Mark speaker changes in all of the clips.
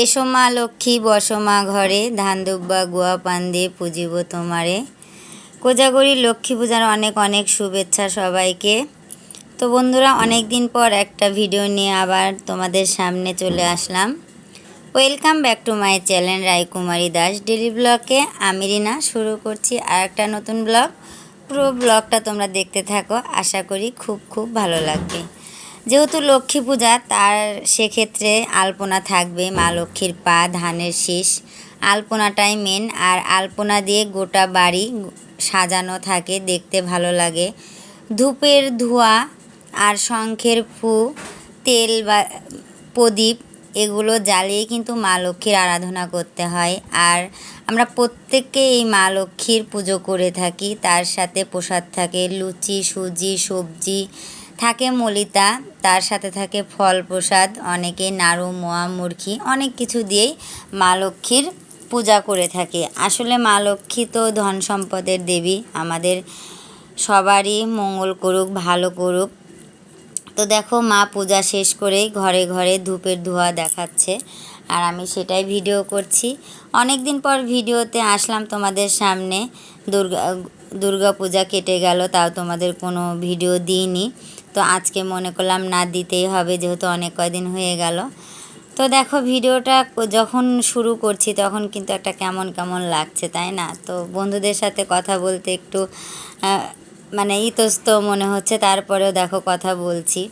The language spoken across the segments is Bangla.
Speaker 1: এসো মা লক্ষ্মী, বসো মা ঘরে, ধান দুব্বা, গুয়া পান দিয়ে পুজিব তোমারে। কোজাগরি লক্ষ্মী পূজার অনেক অনেক শুভেচ্ছা সবাইকে। তো বন্ধুরা অনেক দিন পর একটা ভিডিও নিয়ে আবার তোমাদের সামনে চলে আসলাম। Welcome back to my channel Raikumari Das daily ব্লগে। আমি রিনা, শুরু করছি আর একটা নতুন ব্লগ। পুরো ব্লগটা তোমরা দেখতে থাকো, আশা করি খুব খুব ভালো লাগবে। যেহেতু লক্ষ্মী পূজা, তার সেক্ষেত্রে আলপনা থাকবে, মা লক্ষ্মীর পা, ধানের শীষ। আলপনাটাই মেন আর আলপনা দিয়ে গোটা বাড়ি সাজানো থাকে, দেখতে ভালো লাগে। ধূপের ধোঁয়া আর শঙ্খের ফু, তেল বা প্রদীপ, এগুলো জ্বালিয়ে কিন্তু মা লক্ষ্মীর আরাধনা করতে হয়। আর আমরা প্রত্যেককে এই মা লক্ষ্মীর পুজো করে থাকি। তার সাথে প্রসাদ থাকে, লুচি, সুজি, সবজি থাকে মলিতা, তার সাথে থাকে ফল প্রসাদ অনেকে নাড়ু, মোয়া মুরগি অনেক কিছু দিয়েই মা লক্ষ্মীর পূজা করে থাকে। আসলে মা লক্ষ্মী তো ধন সম্পদের দেবী, আমাদের সবারই মঙ্গল করুক, ভালো করুক। তো দেখো মা পূজা শেষ করেই ঘরে ঘরে ধূপের ধোঁয়া দেখাচ্ছে আর আমি সেটাই ভিডিও করছি। অনেক দিন পর ভিডিওতে আসলাম তোমাদের সামনে, দুর্গা দুর্গা পূজা কেটে গেল, তাও তোমাদের কোনো ভিডিও দিইনি। তো আজকে মনে করলাম না দিতেই হবে, যেহেতু অনেক কয়দিন হয়ে গেল। তো দেখো ভিডিওটা যখন শুরু করছি তখন কিন্তু একটা কেমন কেমন লাগছে, তাই না? তো বন্ধুদের সাথে কথা বলতে একটু মানে ইতস্ত মনে হচ্ছে, তারপরেও দেখো কথা বলছি।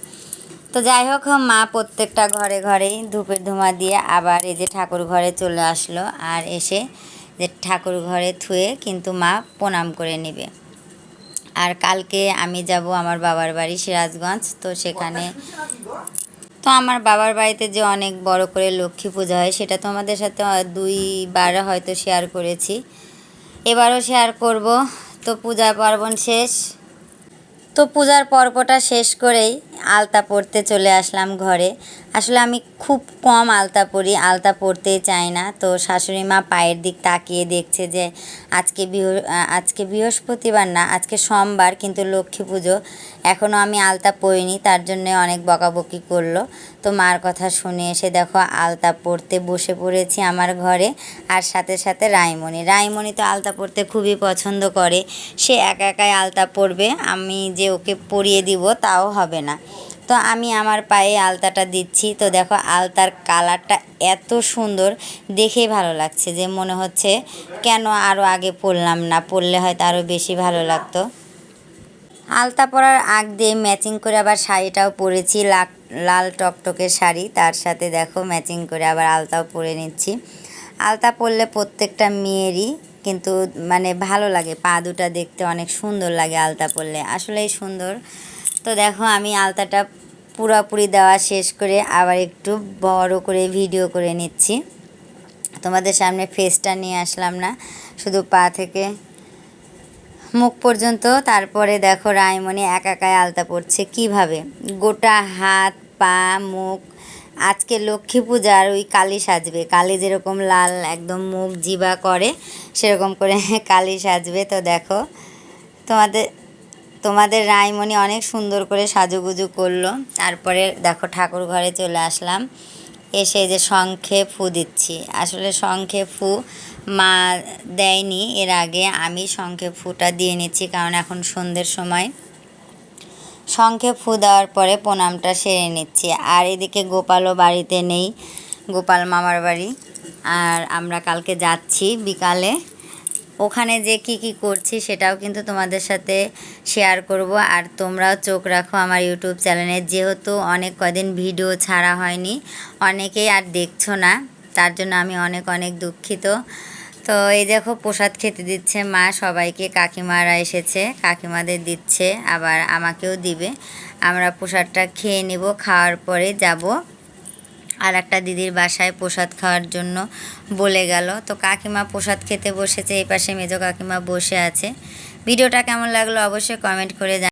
Speaker 1: তো যাই হোক, মা প্রত্যেকটা ঘরে ঘরেই ধূপের ধোঁয়া দিয়ে আবার এই যে ঠাকুর ঘরে চলে আসলো, আর এসে যে ঠাকুর ঘরে থুয়ে কিন্তু মা প্রণাম করে নেবে। আর কালকে আমি যাব আমার বাবার বাড়ি সিরাজগঞ্জ, তো সেখানে তো আমার বাবার বাড়িতে যে অনেক বড় করে লক্ষ্মী পূজা হয়, সেটা তো আমাদের সাথে দুইবার হয়তো শেয়ার করেছি। এবারও শেয়ার করব। তো পূজা পার্বণ শেষ। তো পূজার পর্বটা শেষ করেই আলতা পরতে চলে আসলাম ঘরে। আসলে আমি খুব কম আলতা পরি, আলতা পরতেই চাই না। তো শাশুড়ি মা পায়ের দিক তাকিয়ে দেখছে যে, আজকে বৃহ, আজকে বৃহস্পতিবার না, আজকে সোমবার কিন্তু লক্ষ্মী পুজো। এখনও আমি আলতা পরিনি, তার জন্য অনেক বকাবকি করল। তো মার কথা শুনে এসে দেখো, আলতা পরতে বসে পড়েছি আমার ঘরে। আর সাথে সাথে রাইমণি। রাইমণি তো আলতা পরতে খুবই পছন্দ করে। সে একা একাই আলতা পরবে, আমি যে ওকে পরিয়ে দিব তাও হবে না। তো আমি আমার পায়ে আলতাটা দিচ্ছি। তো দেখো আলতার কালারটা এত সুন্দর দেখেই ভালো লাগছে যে মনে হচ্ছে কেন আরও আগে পরলাম না, পরলে হয়তো আরও বেশি ভালো লাগতো। আলতা পরার আগ দিয়ে ম্যাচিং করে আবার শাড়িটাও পরেছি, লাল টকটকের শাড়ি, তার সাথে দেখো ম্যাচিং করে আবার আলতাও পরে নিচ্ছি। আলতা পরলে প্রত্যেকটা মেয়েরই কিন্তু মানে ভালো লাগে, পা দুটা দেখতে অনেক সুন্দর লাগে আলতা পরলে। আসলেই সুন্দর। তো দেখো, আমি আলতাটা পুরাপুরি দেওয়া শেষ করে আবার একটু বড় করে ভিডিও করে নিচ্ছি। তোমাদের সামনে ফেসটা নিয়ে আসলাম না, শুধু পা থেকে মুখ পর্যন্ত। তারপরে দেখো রায়মণি একাকায় আলতা পড়ছে কীভাবে? গোটা হাত, পা, মুখ। আজকে লক্ষ্মী পূজার ওই কালি সাজবে। কালি যেরকম লাল, একদম মুখ জিবা করে, সেরকম করে কালি সাজবে। তো দেখো, তোমাদের তোমাদের রায়মণি অনেক সুন্দর করে সাজুগুজু করল। তারপরে দেখো ঠাকুর ঘরে চলে আসলাম। এসে যে শঙ্খে ফু দিচ্ছি। আসলে শঙ্খে ফু মা দেয়নি, এর আগে আমি শঙ্খে ফুটা দিয়ে নিচ্ছি, কারণ এখন সন্ধ্যের সময়। শঙ্খে ফু দেওয়ার পরে প্রণামটা সেরে নিচ্ছি। আর এদিকে গোপালও বাড়িতে নেই, গোপাল মামার বাড়ি। আর আমরা কালকে যাচ্ছি বিকালে। ওখানে যে কি কি করছি সেটাও কিন্তু তোমাদের সাথে শেয়ার করব। আর তোমরাও চোখ রাখো আমার ইউটিউব চ্যানেলে যেহেতু অনেক কদিন ভিডিও ছাড়া হয়নি, অনেকেই আর দেখছ না, তার জন্য আমি অনেক অনেক দুঃখিত। তো এই দেখো প্রসাদ খেতে দিচ্ছে মা, সবাইকে কাকিমারা এসেছে, কাকিমাদের দিচ্ছে, আবার আমাকেও দিবে। আমরা প্রসাদটা খেয়ে নেব, খাওয়ার পরে যাব। আর একটা দিদির বাসায় প্রসাদ খাওয়ার জন্য বলে গেল। তো কাকিমা প্রসাদ খেতে বসেছে, এই পাশে মেজো কাকিমা বসে আছে। ভিডিওটা কেমন লাগল অবশ্যই কমেন্ট করে